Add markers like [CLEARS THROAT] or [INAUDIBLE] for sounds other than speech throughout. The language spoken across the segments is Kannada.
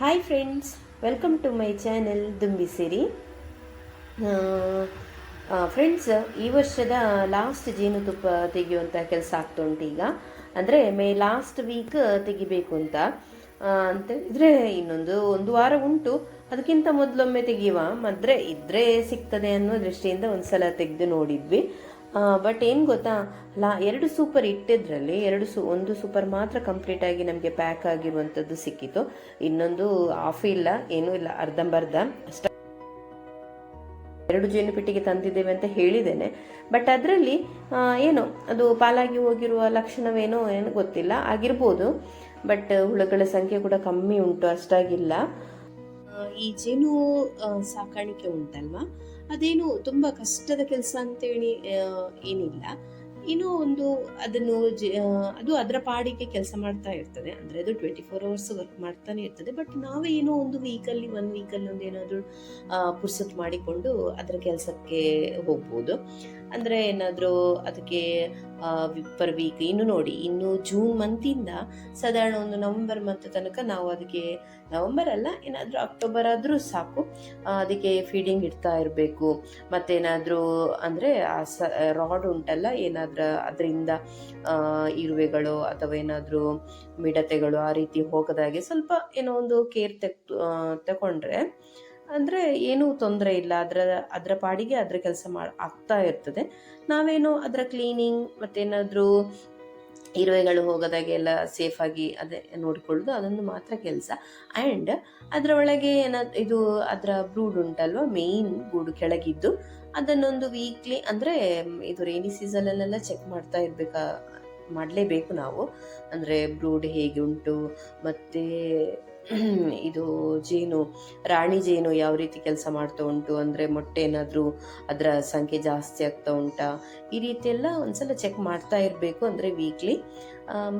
Hi friends welcome to my channel ದುಂಬಿಸಿರಿ friends ಈ ವರ್ಷದ ಲಾಸ್ಟ್ ಜೇನುತುಪ್ಪ ತೆಗೆಯುವಂಥ ಕೆಲಸ ಆಗ್ತಾ ಉಂಟು ಈಗ. ಅಂದರೆ ಮೇ ಲಾಸ್ಟ್ ವೀಕ್ ತೆಗಿಬೇಕು ಅಂತ. ಅಂತ ಇದ್ರೆ ಇನ್ನೊಂದು ಒಂದು ವಾರ ಉಂಟು. ಅದಕ್ಕಿಂತ ಮೊದಲೊಮ್ಮೆ ತೆಗೆಯುವ. ಮದ್ರೆ ಇದ್ರೆ ಸಿಗ್ತದೆ ಅನ್ನೋ ದೃಷ್ಟಿಯಿಂದ ಒಂದ್ಸಲ ತೆಗೆದು ನೋಡಿದ್ವಿ. ಬಟ್ ಏನು ಗೊತ್ತಾ? ಲಾ, ಎರಡು ಸೂಪರ್ ಇಟ್ಟಿದ್ರಲ್ಲಿ, ಎರಡು ಸೂ, ಒಂದು ಸೂಪರ್ ಮಾತ್ರ ಕಂಪ್ಲೀಟ್ ಆಗಿ ನಮಗೆ ಪ್ಯಾಕ್ ಆಗಿರುವಂಥದ್ದು ಸಿಕ್ಕಿತು ಇನ್ನೊಂದು ಆಫ್ ಇಲ್ಲ, ಏನೂ ಇಲ್ಲ, ಅರ್ಧಂಬರ್ಧ. ಅಷ್ಟ ಎರಡು ಜೇನು ಪೆಟ್ಟಿಗೆ ತಂದಿದ್ದೇವೆ ಅಂತ ಹೇಳಿದ್ದೇನೆ. ಬಟ್ ಅದರಲ್ಲಿ ಏನು, ಅದು ಪಾಲಾಗಿ ಹೋಗಿರುವ ಲಕ್ಷಣವೇನೋ ಏನು ಗೊತ್ತಿಲ್ಲ. ಆಗಿರ್ಬೋದು ಬಟ್ ಹುಳುಗಳ ಸಂಖ್ಯೆ ಕೂಡ ಕಮ್ಮಿ ಉಂಟು, ಅಷ್ಟಾಗಿಲ್ಲ. ಈ ಜೇನು ಸಾಕಾಣಿಕೆ ಉಂಟಲ್ವಾ? ಅದೇನು ತುಂಬಾ ಕಷ್ಟದ ಕೆಲಸ ಅಂತೇಳಿ ಏನಿಲ್ಲ. ಏನೋ ಒಂದು ಅದನ್ನು ಅದು ಅದರ ಪಾಡಿಗೆ ಕೆಲಸ ಮಾಡ್ತಾ ಇರ್ತದೆ. ಅಂದ್ರೆ ಅದು ಟ್ವೆಂಟಿ ಫೋರ್ ಅವರ್ಸ್ ವರ್ಕ್ ಮಾಡ್ತಾನೆ ಇರ್ತದೆ. ಬಟ್ ನಾವೇ ಏನೋ ಒಂದು ವೀಕಲ್ಲಿ ಒಂದು ವೀಕಲ್ಲಿ ಒಂದು ಏನಾದರೂ ಪುರ್ಸತ್ ಮಾಡಿಕೊಂಡು ಅದರ ಕೆಲಸಕ್ಕೆ ಹೋಗ್ಬೋದು. ಅಂದ್ರೆ ಏನಾದರೂ ಅದಕ್ಕೆ ಪರ್ ವೀಕ್ ಇನ್ನು ನೋಡಿ, ಇನ್ನು ಜೂನ್ ಮಂತಿಂದ ಸಾಧಾರಣ ಒಂದು ನವೆಂಬರ್ ಮಂತ್ ತನಕ ನಾವು ಅದಕ್ಕೆ ನವೆಂಬರ್ ಅಲ್ಲ, ಏನಾದರೂ ಅಕ್ಟೋಬರ್ ಆದರೂ ಸಾಕು. ಅದಕ್ಕೆ ಫೀಡಿಂಗ್ ಇಡ್ತಾ ಇರಬೇಕು. ಮತ್ತೇನಾದರೂ ಅಂದರೆ ಆ ಸ ರಾಡ್ ಉಂಟಲ್ಲ, ಏನಾದರೂ ಅದರಿಂದ ಇರುವೆಗಳು ಅಥವಾ ಏನಾದರೂ ಮಿಡತೆಗಳು ಆ ರೀತಿ ಹೋಗದಾಗೆ ಸ್ವಲ್ಪ ಏನೋ ಒಂದು ಕೇರ್ ತೆಕ್ ತಗೊಂಡ್ರೆ ಅಂದರೆ ಏನೂ ತೊಂದರೆ ಇಲ್ಲ. ಅದರ ಅದರ ಪಾಡಿಗೆ ಅದರ ಕೆಲಸ ಮಾಡಿ, ಆಗ್ತಾ ಇರ್ತದೆ. ನಾವೇನು ಅದರ ಕ್ಲೀನಿಂಗ್ ಮತ್ತೇನಾದರೂ ಇರುವೆಗಳು ಹೋಗೋದಾಗೆ ಎಲ್ಲ ಸೇಫಾಗಿ ಅದೇ ನೋಡಿಕೊಳ್ಳೋದು, ಅದೊಂದು ಮಾತ್ರ ಕೆಲಸ. ಆ್ಯಂಡ್ ಅದರ ಒಳಗೆ ಇದು ಅದರ ಬ್ರೂಡ್ ಉಂಟಲ್ವ ಮೇಯ್ನ್ ಗೂಡು ಕೆಳಗಿದ್ದು, ಅದನ್ನೊಂದು ವೀಕ್ಲಿ ಅಂದರೆ ಇದು ರೈನಿ ಸೀಸನಲ್ಲೆಲ್ಲ ಚೆಕ್ ಮಾಡ್ತಾ ಇರಬೇಕಾ, ಮಾಡಲೇಬೇಕು ನಾವು. ಅಂದರೆ ಬ್ರೂಡ್ ಹೇಗೆ ಉಂಟು, ಮತ್ತು [CLEARS THROAT] ಇದು ಜೇನು, ರಾಣಿ ಜೇನು ಯಾವ ರೀತಿ ಕೆಲಸ ಮಾಡ್ತಾ ಉಂಟು ಅಂದರೆ ಮೊಟ್ಟೆ ಏನಾದರೂ ಅದರ ಸಂಖ್ಯೆ ಜಾಸ್ತಿ ಆಗ್ತಾ ಉಂಟಾ? ಈ ರೀತಿ ಎಲ್ಲ ಒಂದ್ಸಲ ಚೆಕ್ ಮಾಡ್ತಾ ಇರಬೇಕು ಅಂದರೆ ವೀಕ್ಲಿ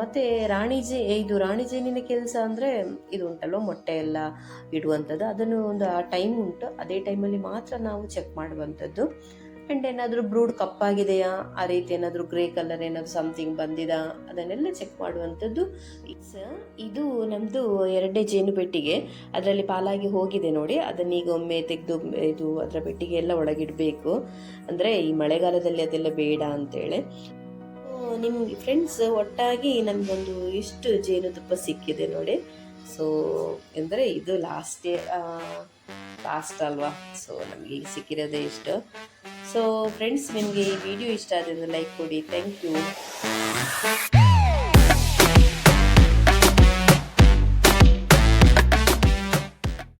ಮತ್ತು ರಾಣಿ ಜೇ ಇದು ರಾಣಿ ಜೇನಿನ ಕೆಲಸ ಅಂದರೆ ಇದು ಉಂಟಲ್ವ? ಮೊಟ್ಟೆ ಎಲ್ಲ ಇಡುವಂಥದ್ದು ಅದನ್ನು ಒಂದು ಆ ಟೈಮ್ ಉಂಟು. ಅದೇ ಟೈಮಲ್ಲಿ ಮಾತ್ರ ನಾವು ಚೆಕ್ ಮಾಡುವಂಥದ್ದು ಆ್ಯಂಡ್ ಏನಾದರೂ ಬ್ರೂಡ್ ಕಪ್ಪಾಗಿದೆಯಾ? ಆ ರೀತಿ ಏನಾದರೂ ಗ್ರೇ ಕಲರ್ ಏನಾದರೂ ಸಮಥಿಂಗ್ ಬಂದಿದಾ? ಅದನ್ನೆಲ್ಲ ಚೆಕ್ ಮಾಡುವಂಥದ್ದು. ಇದು ನಮ್ಮದು ಎರಡೇ ಜೇನು ಪೆಟ್ಟಿಗೆ. ಅದರಲ್ಲಿ ಪಾಲಾಗಿ ಹೋಗಿದೆ ನೋಡಿ. ಅದನ್ನೀಗ ಒಮ್ಮೆ ತೆಗೆದು ಇದು ಅದರ ಪೆಟ್ಟಿಗೆ ಎಲ್ಲ ಒಳಗಿಡಬೇಕು. ಅಂದರೆ ಈ ಮಳೆಗಾಲದಲ್ಲಿ ಅದೆಲ್ಲ ಬೇಡ ಅಂತೇಳಿ. ನಿಮಗೆ ಫ್ರೆಂಡ್ಸ್ ಒಟ್ಟಾಗಿ ನಮಗೊಂದು ಇಷ್ಟು ಜೇನುತುಪ್ಪ ಸಿಕ್ಕಿದೆ ನೋಡಿ. ಸೊ ಅಂದರೆ ಇದು ಲಾಸ್ಟ್ ಲಾಸ್ಟ್ ಅಲ್ವಾ? ಸೊ ನಮಗೆ ಸಿಕ್ಕಿರೋದೇ ಇಷ್ಟು. ಸೊ ಫ್ರೆಂಡ್ಸ್ ನಿಮಗೆ ಈ ವಿಡಿಯೋ ಇಷ್ಟ ಆದ್ರೆ ಲೈಕ್ ಕೊಡಿ ಥ್ಯಾಂಕ್ ಯು